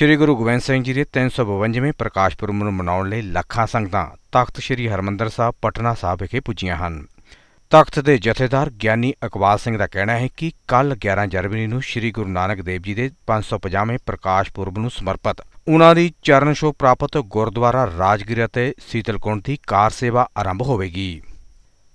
ਸ੍ਰੀ ਗੁਰੂ ਗੋਬਿੰਦ ਸਿੰਘ ਜੀ ਦੇ 352ਵੇਂ ਪ੍ਰਕਾਸ਼ ਪੁਰਬ ਨੂੰ ਮਨਾਉਣ ਲਈ ਲੱਖਾਂ ਸੰਗਤਾਂ ਤਖਤ ਸ੍ਰੀ ਹਰਮੰਦਰ ਸਾਹਿਬ, ਪਟਨਾ ਸਾਹਿਬ ਵਿਖੇ ਪੁੱਜੀਆਂ ਹਨ। ਤਖਤ ਦੇ ਜਥੇਦਾਰ ਗਿਆਨੀ ਇਕਬਾਲ ਸਿੰਘ ਦਾ ਕਹਿਣਾ ਹੈ ਕਿ ਕੱਲ 11 ਜਨਵਰੀ ਨੂੰ ਸ੍ਰੀ ਗੁਰੂ ਨਾਨਕ ਦੇਵ ਜੀ ਦੇ 550ਵੇਂ ਪ੍ਰਕਾਸ਼ ਪੁਰਬ ਨੂੰ ਸਮਰਪਿਤ ਉਹਨਾਂ ਦੀ ਚਰਨ ਛੋਹ ਪ੍ਰਾਪਤ ਗੁਰਦੁਆਰਾ ਰਾਜਗਿਰ ਅਤੇ ਸੀਤਲਕੁੰਡ ਦੀ ਕਾਰ ਸੇਵਾ ਆਰੰਭ ਹੋਵੇਗੀ।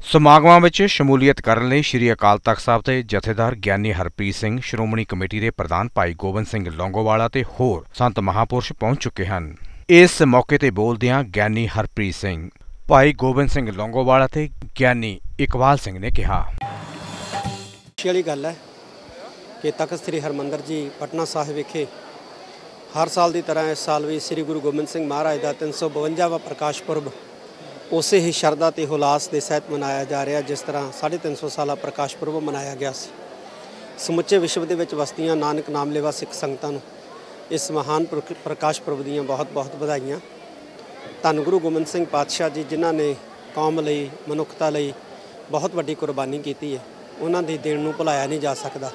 ਸਮਾਗਮਾਂ ਵਿੱਚ ਸ਼ਮੂਲੀਅਤ ਕਰਨ ਲਈ ਸ੍ਰੀ ਅਕਾਲ ਤਖਤ ਸਾਹਿਬ ਦੇ ਜਥੇਦਾਰ ਗਿਆਨੀ ਹਰਪ੍ਰੀਤ ਸਿੰਘ, ਸ਼੍ਰੋਮਣੀ ਕਮੇਟੀ ਦੇ ਪ੍ਰਧਾਨ ਭਾਈ ਗੋਬਿੰਦ ਸਿੰਘ ਲੌਂਗੋਵਾਲਾ ਤੇ ਹੋਰ ਸੰਤ ਮਹਾਪੁਰਸ਼ ਪਹੁੰਚ ਚੁੱਕੇ ਹਨ। ਇਸ ਮੌਕੇ ਤੇ ਬੋਲਦਿਆਂ ਗਿਆਨੀ ਹਰਪ੍ਰੀਤ ਸਿੰਘ, ਭਾਈ ਗੋਬਿੰਦ ਸਿੰਘ ਲੌਂਗੋਵਾਲਾ ਤੇ ਗਿਆਨੀ ਇਕਬਾਲ ਸਿੰਘ ਨੇ ਕਿਹਾ ਵਾਲੀ ਗੱਲ ਹੈ ਕਿ ਤਖਤ ਸ੍ਰੀ ਹਰਮੰਦਰ ਜੀ ਪਟਨਾ ਸਾਹਿਬ ਵਿਖੇ ਹਰ ਸਾਲ ਦੀ ਤਰ੍ਹਾਂ ਇਸ ਸਾਲ ਵੀ ਸ੍ਰੀ ਗੁਰੂ ਗੋਬਿੰਦ ਸਿੰਘ ਮਹਾਰਾਜ ਦਾ 352ਵਾਂ ਪ੍ਰਕਾਸ਼ ਪੁਰਬ ਉਸੇ ਹੀ ਸ਼ਰਧਾ ਤੇ ਹੁਲਾਸ ਦੇ ਸਹਿਤ ਮਨਾਇਆ ਜਾ ਰਿਹਾ ਜਿਸ ਤਰ੍ਹਾਂ 350 ਸਾਲਾ ਪ੍ਰਕਾਸ਼ ਪੁਰਬ ਮਨਾਇਆ ਗਿਆ ਸੀ। ਸਮੁੱਚੇ ਵਿਸ਼ਵ ਦੇ ਵਿੱਚ ਵਸਦੀਆਂ ਨਾਨਕ ਨਾਮ ਲੈਵਾ ਸਿੱਖ ਸੰਗਤਾਂ ਨੂੰ ਇਸ ਮਹਾਨ ਪ੍ਰਕਾਸ਼ ਪੁਰਬ ਦੀਆਂ ਬਹੁਤ-ਬਹੁਤ ਵਧਾਈਆਂ। ਧੰਨ ਗੁਰੂ ਗੋਬਿੰਦ ਸਿੰਘ ਪਾਤਸ਼ਾਹ ਜੀ, ਜਿਨ੍ਹਾਂ ਨੇ ਕੌਮ ਲਈ, ਮਨੁੱਖਤਾ ਲਈ ਬਹੁਤ ਵੱਡੀ ਕੁਰਬਾਨੀ ਕੀਤੀ ਹੈ। ਉਹਨਾਂ ਦੀ ਦੇਣ ਨੂੰ ਭੁਲਾਇਆ ਨਹੀਂ ਜਾ ਸਕਦਾ।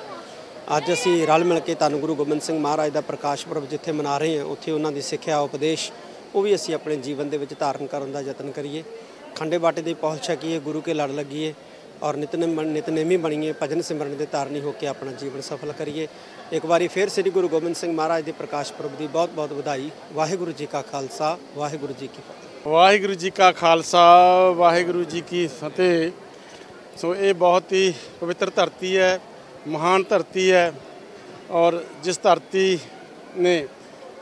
ਅੱਜ ਅਸੀਂ ਰਲ ਮਿਲ ਕੇ ਧੰਨ ਗੁਰੂ ਗੋਬਿੰਦ ਸਿੰਘ ਮਹਾਰਾਜ ਦਾ ਪ੍ਰਕਾਸ਼ ਪੁਰਬ ਜਿੱਥੇ ਮਨਾ ਰਹੇ ਹਾਂ, ਉੱਥੇ ਉਹਨਾਂ ਦੀ ਸਿੱਖਿਆ, ਉਪਦੇਸ਼ ਉਹ ਵੀ ਅਸੀਂ ਆਪਣੇ ਜੀਵਨ ਦੇ ਵਿੱਚ ਧਾਰਨ ਕਰਨ ਦਾ ਯਤਨ ਕਰੀਏ। ਖੰਡੇ ਬਾਟੇ ਦੀ ਪਹੁੰਚ ਸਕੀਏ ਗੁਰੂ ਕੇ ਲੜ ਲੱਗੀਏ ਔਰ ਨਿਤਨੇਮ ਨਿਤਨੇਮੀ ਬਣੀਏ, ਭਜਨ ਸਿਮਰਨ ਦੇ ਧਾਰਨੀ ਹੋ ਕੇ ਆਪਣਾ ਜੀਵਨ ਸਫਲ ਕਰੀਏ। ਇੱਕ ਵਾਰੀ ਫਿਰ ਸ੍ਰੀ ਗੁਰੂ ਗੋਬਿੰਦ ਸਿੰਘ ਮਹਾਰਾਜ ਦੇ ਪ੍ਰਕਾਸ਼ ਪੁਰਬ ਦੀ ਬਹੁਤ ਬਹੁਤ ਵਧਾਈ। ਵਾਹਿਗੁਰੂ ਜੀ ਕਾ ਖਾਲਸਾ, ਵਾਹਿਗੁਰੂ ਜੀ ਕੀ ਫਤਿਹ। ਵਾਹਿਗੁਰੂ ਜੀ ਕਾ ਖਾਲਸਾ, ਵਾਹਿਗੁਰੂ ਜੀ ਕੀ ਫਤਿਹ। ਸੋ ਇਹ ਬਹੁਤ ਹੀ ਪਵਿੱਤਰ ਧਰਤੀ ਹੈ, ਮਹਾਨ ਧਰਤੀ ਹੈ ਔਰ ਜਿਸ ਧਰਤੀ ਨੇ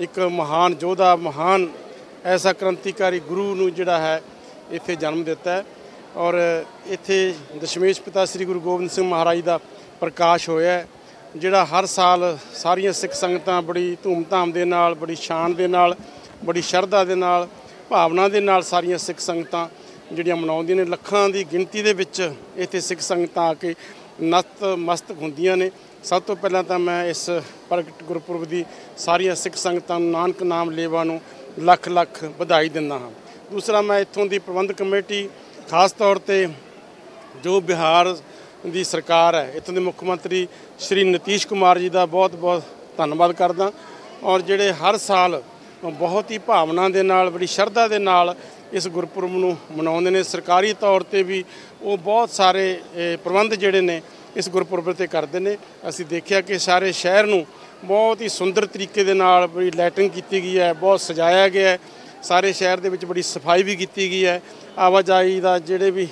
ਇੱਕ ਮਹਾਨ ਯੋਧਾ, ਮਹਾਨ ਐਸਾ ਕ੍ਰਾਂਤੀਕਾਰੀ ਗੁਰੂ ਨੂੰ ਜਿਹੜਾ ਹੈ ਇੱਥੇ ਜਨਮ ਦਿੱਤਾ ਹੈ। ਔਰ ਇੱਥੇ ਦਸ਼ਮੇਸ਼ ਪਿਤਾ ਸ੍ਰੀ ਗੁਰੂ ਗੋਬਿੰਦ ਸਿੰਘ ਮਹਾਰਾਜ ਦਾ ਪ੍ਰਕਾਸ਼ ਹੋਇਆ ਜਿਹੜਾ ਹਰ ਸਾਲ ਸਾਰੀਆਂ ਸਿੱਖ ਸੰਗਤਾਂ ਬੜੀ ਧੂਮਧਾਮ ਦੇ ਨਾਲ, ਬੜੀ ਸ਼ਾਨ ਦੇ ਨਾਲ, ਬੜੀ ਸ਼ਰਧਾ ਦੇ ਨਾਲ, ਭਾਵਨਾ ਦੇ ਨਾਲ ਸਾਰੀਆਂ ਸਿੱਖ ਸੰਗਤਾਂ ਜਿਹੜੀਆਂ ਮਨਾਉਂਦੀਆਂ ਨੇ, ਲੱਖਾਂ ਦੀ ਗਿਣਤੀ ਦੇ ਵਿੱਚ ਇੱਥੇ ਸਿੱਖ ਸੰਗਤਾਂ ਆ ਕੇ ਨਤ ਮਸਤਕ ਹੁੰਦੀਆਂ ਨੇ। ਸਭ ਤੋਂ ਪਹਿਲਾਂ ਤਾਂ ਮੈਂ ਇਸ ਪ੍ਰਗਟ ਗੁਰਪੁਰਬ ਦੀ ਸਾਰੀਆਂ ਸਿੱਖ ਸੰਗਤਾਂ ਨੂੰ, ਨਾਨਕ ਨਾਮ ਲੇਵਾ ਨੂੰ ਲੱਖ ਲੱਖ ਵਧਾਈ ਦਿੰਦਾ ਹਾਂ। ਦੂਸਰਾ, ਮੈਂ ਇੱਥੋਂ ਦੀ ਪ੍ਰਬੰਧਕ ਕਮੇਟੀ, ਖਾਸ ਤੌਰ ਤੇ ਜੋ ਬਿਹਾਰ ਦੀ ਸਰਕਾਰ ਹੈ, ਇੱਥੋਂ ਦੇ ਮੁੱਖ ਮੰਤਰੀ ਸ਼੍ਰੀ ਨਤੀਸ਼ ਕੁਮਾਰ ਜੀ ਦਾ ਬਹੁਤ-ਬਹੁਤ ਧੰਨਵਾਦ ਕਰਦਾ ਔਰ ਜਿਹੜੇ ਹਰ ਸਾਲ ਬਹੁਤ ਹੀ ਭਾਵਨਾ ਦੇ ਨਾਲ, ਬੜੀ ਸ਼ਰਧਾ ਦੇ ਨਾਲ ਇਸ ਗੁਰਪੁਰਬ ਨੂੰ ਮਨਾਉਂਦੇ ਨੇ, ਸਰਕਾਰੀ ਤੌਰ ਤੇ ਵੀ ਉਹ ਬਹੁਤ ਸਾਰੇ ਪ੍ਰਬੰਧ ਜਿਹੜੇ ਨੇ ਇਸ ਗੁਰਪੁਰਬ ਤੇ ਕਰਦੇ ਨੇ। ਅਸੀਂ ਦੇਖਿਆ ਕਿ ਸਾਰੇ ਸ਼ਹਿਰ ਨੂੰ ਬਹੁਤ ਹੀ ਸੁੰਦਰ ਤਰੀਕੇ ਦੇ ਨਾਲ ਬੜੀ ਲਾਈਟਿੰਗ ਕੀਤੀ ਗਈ ਹੈ, ਬਹੁਤ ਸਜਾਇਆ ਗਿਆ ਹੈ। ਸਾਰੇ ਸ਼ਹਿਰ ਦੇ ਵਿੱਚ ਬੜੀ ਸਫ਼ਾਈ ਵੀ ਕੀਤੀ ਗਈ ਹੈ। ਆਵਾਜਾਈ ਦਾ ਜਿਹੜੇ ਵੀ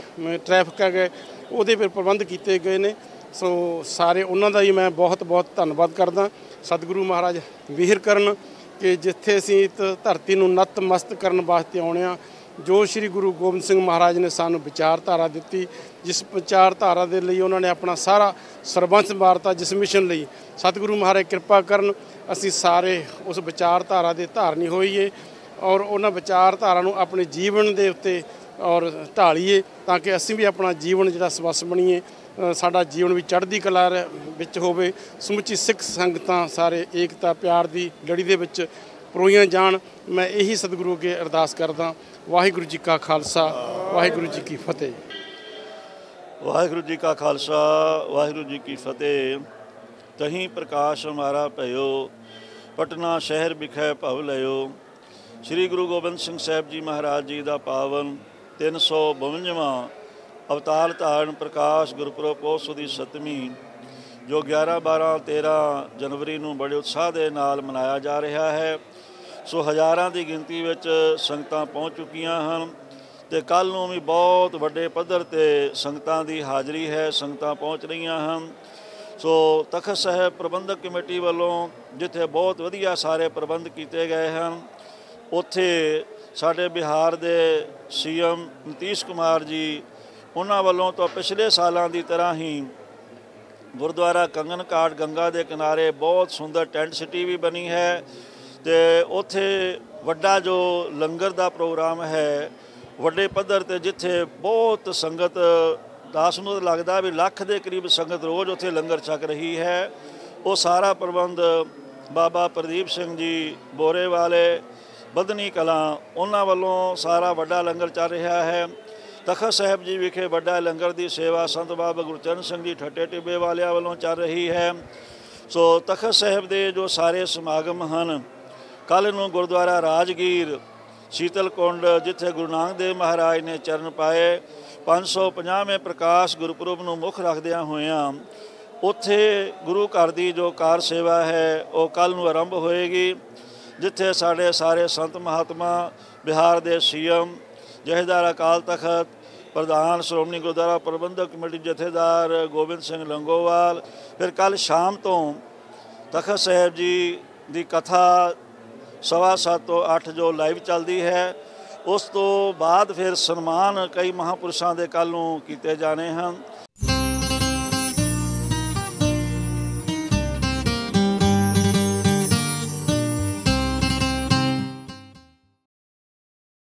ਟ੍ਰੈਫਿਕ ਹੈਗੇ ਉਹਦੇ ਫਿਰ ਪ੍ਰਬੰਧ ਕੀਤੇ ਗਏ ਨੇ। ਸੋ ਸਾਰੇ ਉਹਨਾਂ ਦਾ ਹੀ ਮੈਂ ਬਹੁਤ ਬਹੁਤ ਧੰਨਵਾਦ ਕਰਦਾ। ਸਤਿਗੁਰੂ ਮਹਾਰਾਜ ਵਿਹਿਰ ਕਰਨ ਕਿ ਜਿੱਥੇ ਅਸੀਂ ਇਸ ਧਰਤੀ ਨੂੰ ਨਤਮਸਤ ਕਰਨ ਵਾਸਤੇ ਆਉਣੇ ਆ ਜੋ ਸ੍ਰੀ ਗੁਰੂ ਗੋਬਿੰਦ ਸਿੰਘ ਮਹਾਰਾਜ ਨੇ ਸਾਨੂੰ ਵਿਚਾਰਧਾਰਾ ਦਿੱਤੀ, ਜਿਸ ਵਿਚਾਰਧਾਰਾ ਦੇ ਲਈ ਉਹਨਾਂ ਨੇ ਆਪਣਾ ਸਾਰਾ ਸਰਬੰਸ ਮਾਰਤਾ ਜਿਸ ਮਿਸ਼ਨ ਲਈ, ਸਤਿਗੁਰੂ ਮਹਾਰਾਜ ਕਿਰਪਾ ਕਰਨ, ਅਸੀਂ ਸਾਰੇ ਉਸ ਵਿਚਾਰਧਾਰਾ ਦੇ ਧਾਰਨੀ ਹੋਈਏ ਔਰ ਉਹਨਾਂ ਵਿਚਾਰਧਾਰਾ ਨੂੰ ਆਪਣੇ ਜੀਵਨ ਦੇ ਉੱਤੇ ਔਰ ਢਾਲੀਏ ਤਾਂ ਕਿ ਅਸੀਂ ਵੀ ਆਪਣਾ ਜੀਵਨ ਜਿਹੜਾ ਸਵੱਸ ਬਣੀਏ ਸਾਡਾ ਜੀਵਨ ਵੀ ਚੜ੍ਹਦੀ ਕਲਾ ਰ- ਵਿੱਚ ਹੋਵੇ। ਸਮੁੱਚੀ ਸਿੱਖ ਸੰਗਤਾਂ ਸਾਰੇ ਏਕਤਾ, ਪਿਆਰ ਦੀ ਲੜੀ ਦੇ ਵਿੱਚ ਪਰੋਈਆਂ ਜਾਣ, ਮੈਂ ਇਹੀ ਸਤਿਗੁਰੂ ਅੱਗੇ ਅਰਦਾਸ ਕਰਦਾ। ਵਾਹਿਗੁਰੂ ਜੀ ਕਾ ਖਾਲਸਾ, ਵਾਹਿਗੁਰੂ ਜੀ ਕੀ ਫਤਿਹ। ਵਾਹਿਗੁਰੂ ਜੀ ਕਾ ਖਾਲਸਾ, ਵਾਹਿਗੁਰੂ ਜੀ ਕੀ ਫਤਿਹ। ਤਹੀਂ ਪ੍ਰਕਾਸ਼ ਹਮਾਰਾ ਭਇਓ, ਪਟਨਾ ਸ਼ਹਿਰ ਵਿਖੇ ਭਵ ਲਿਓ ਸ੍ਰੀ ਗੁਰੂ ਗੋਬਿੰਦ ਸਿੰਘ ਸਾਹਿਬ ਜੀ ਮਹਾਰਾਜ ਜੀ ਦਾ ਪਾਵਨ 352ਵਾਂ ਅਵਤਾਰ ਧਾਰਨ ਪ੍ਰਕਾਸ਼ ਗੁਰਪੁਰਬ ਪੋਸ ਦੀ ਸਤਵੀਂ ਜੋ 11 12 13 ਜਨਵਰੀ ਨੂੰ ਬੜੇ ਉਤਸ਼ਾਹ ਦੇ ਨਾਲ ਮਨਾਇਆ ਜਾ ਰਿਹਾ ਹੈ। ਸੋ ਹਜ਼ਾਰਾਂ ਦੀ ਗਿਣਤੀ ਵਿੱਚ ਸੰਗਤਾਂ ਪਹੁੰਚ ਚੁੱਕੀਆਂ ਹਨ ਤੇ ਕੱਲ ਨੂੰ ਵੀ ਬਹੁਤ ਵੱਡੇ ਪੱਧਰ ਤੇ ਸੰਗਤਾਂ ਦੀ ਹਾਜ਼ਰੀ ਹੈ, ਸੰਗਤਾਂ ਪਹੁੰਚ ਰਹੀਆਂ ਹਨ। ਸੋ ਤਖਤ ਸਾਹਿਬ ਪ੍ਰਬੰਧਕ ਕਮੇਟੀ ਵੱਲੋਂ ਜਿੱਥੇ ਬਹੁਤ ਵਧੀਆ ਸਾਰੇ ਪ੍ਰਬੰਧ ਕੀਤੇ ਗਏ ਹਨ, ਉੱਥੇ ਸਾਡੇ ਬਿਹਾਰ ਦੇ ਸੀਐਮ ਨਤੀਸ਼ ਕੁਮਾਰ ਜੀ, ਉਹਨਾਂ ਵੱਲੋਂ ਤਾਂ ਪਿਛਲੇ ਸਾਲਾਂ ਦੀ ਤਰ੍ਹਾਂ ਹੀ ਗੁਰਦੁਆਰਾ ਕੰਗਨ ਘਾਟ ਗੰਗਾ ਦੇ ਕਿਨਾਰੇ ਬਹੁਤ ਸੁੰਦਰ ਟੈਂਟ ਸਿਟੀ ਵੀ ਬਣੀ ਹੈ ਤੇ ਉੱਥੇ ਵੱਡਾ ਜੋ ਲੰਗਰ ਦਾ ਪ੍ਰੋਗਰਾਮ ਹੈ, ਵੱਡੇ ਪੱਧਰ ਤੇ ਜਿੱਥੇ ਬਹੁਤ ਸੰਗਤ, ਦਾਸ ਨੂੰ ਲੱਗਦਾ ਵੀ ਲੱਖ ਦੇ ਕਰੀਬ ਸੰਗਤ ਰੋਜ਼ ਉੱਥੇ ਲੰਗਰ ਛਕ ਰਹੀ ਹੈ। ਉਹ ਸਾਰਾ ਪ੍ਰਬੰਧ ਬਾਬਾ ਪ੍ਰਦੀਪ ਸਿੰਘ ਜੀ ਬੋਰੇ ਵਾਲੇ ਬਦਨੀ ਕਲਾਂ, ਉਹਨਾਂ ਵੱਲੋਂ ਸਾਰਾ ਵੱਡਾ ਲੰਗਰ ਚੱਲ ਰਿਹਾ ਹੈ। ਤਖਤ ਸਾਹਿਬ ਜੀ ਵਿਖੇ ਵੱਡਾ ਲੰਗਰ ਦੀ ਸੇਵਾ ਸੰਤ ਬਾਬਾ ਗੁਰਚਰਨ ਸਿੰਘ ਜੀ ਠੱਟੇ ਟਿੱਬੇ ਵਾਲਿਆਂ ਵੱਲੋਂ ਚੱਲ ਰਹੀ ਹੈ। ਸੋ ਤਖਤ ਸਾਹਿਬ ਦੇ ਜੋ ਸਾਰੇ ਸਮਾਗਮ ਹਨ ਕੱਲ ਨੂੰ ਗੁਰਦੁਆਰਾ ਰਾਜਗੀਰ, ਸ਼ੀਤਲ ਕੁੰਡ, ਜਿੱਥੇ ਗੁਰੂ ਨਾਨਕ ਦੇਵ ਮਹਾਰਾਜ ਨੇ ਚਰਨ ਪਾਏ 550ਵੇਂ ਪ੍ਰਕਾਸ਼ ਗੁਰਪੁਰਬ ਨੂੰ ਮੁੱਖ ਰੱਖਦਿਆਂ ਹੋਇਆਂ, ਉੱਥੇ ਗੁਰੂ ਘਰ ਦੀ ਜੋ ਕਾਰ ਸੇਵਾ ਹੈ, ਉਹ ਕੱਲ ਨੂੰ ਆਰੰਭ ਹੋਏਗੀ, ਜਿੱਥੇ ਸਾਡੇ ਸਾਰੇ ਸੰਤ ਮਹਾਤਮਾ, ਬਿਹਾਰ ਦੇ ਸੀਐਮ ਜਹੇਦਾਰ ਅਕਾਲ ਤਖਤ, ਪ੍ਰਧਾਨ ਸ਼੍ਰੋਮਣੀ ਗੁਰਦੁਆਰਾ ਪ੍ਰਬੰਧਕ ਕਮੇਟੀ ਜਥੇਦਾਰ ਗੋਬਿੰਦ ਸਿੰਘ ਲੰਗੋਵਾਲ, ਫਿਰ ਕੱਲ ਸ਼ਾਮ ਤੋਂ ਤਖਤ ਸਾਹਿਬ ਜੀ ਦੀ ਕਥਾ ਸਵਾ ਸੱਤ ਤੋਂ 8 ਜੋ ਲਾਈਵ ਚੱਲਦੀ ਹੈ, ਉਸ ਤੋਂ ਬਾਅਦ ਫਿਰ ਸਨਮਾਨ ਕਈ ਮਹਾਪੁਰਸ਼ਾਂ ਦੇ ਕੱਲ ਨੂੰ ਕੀਤੇ ਜਾਣੇ ਹਨ।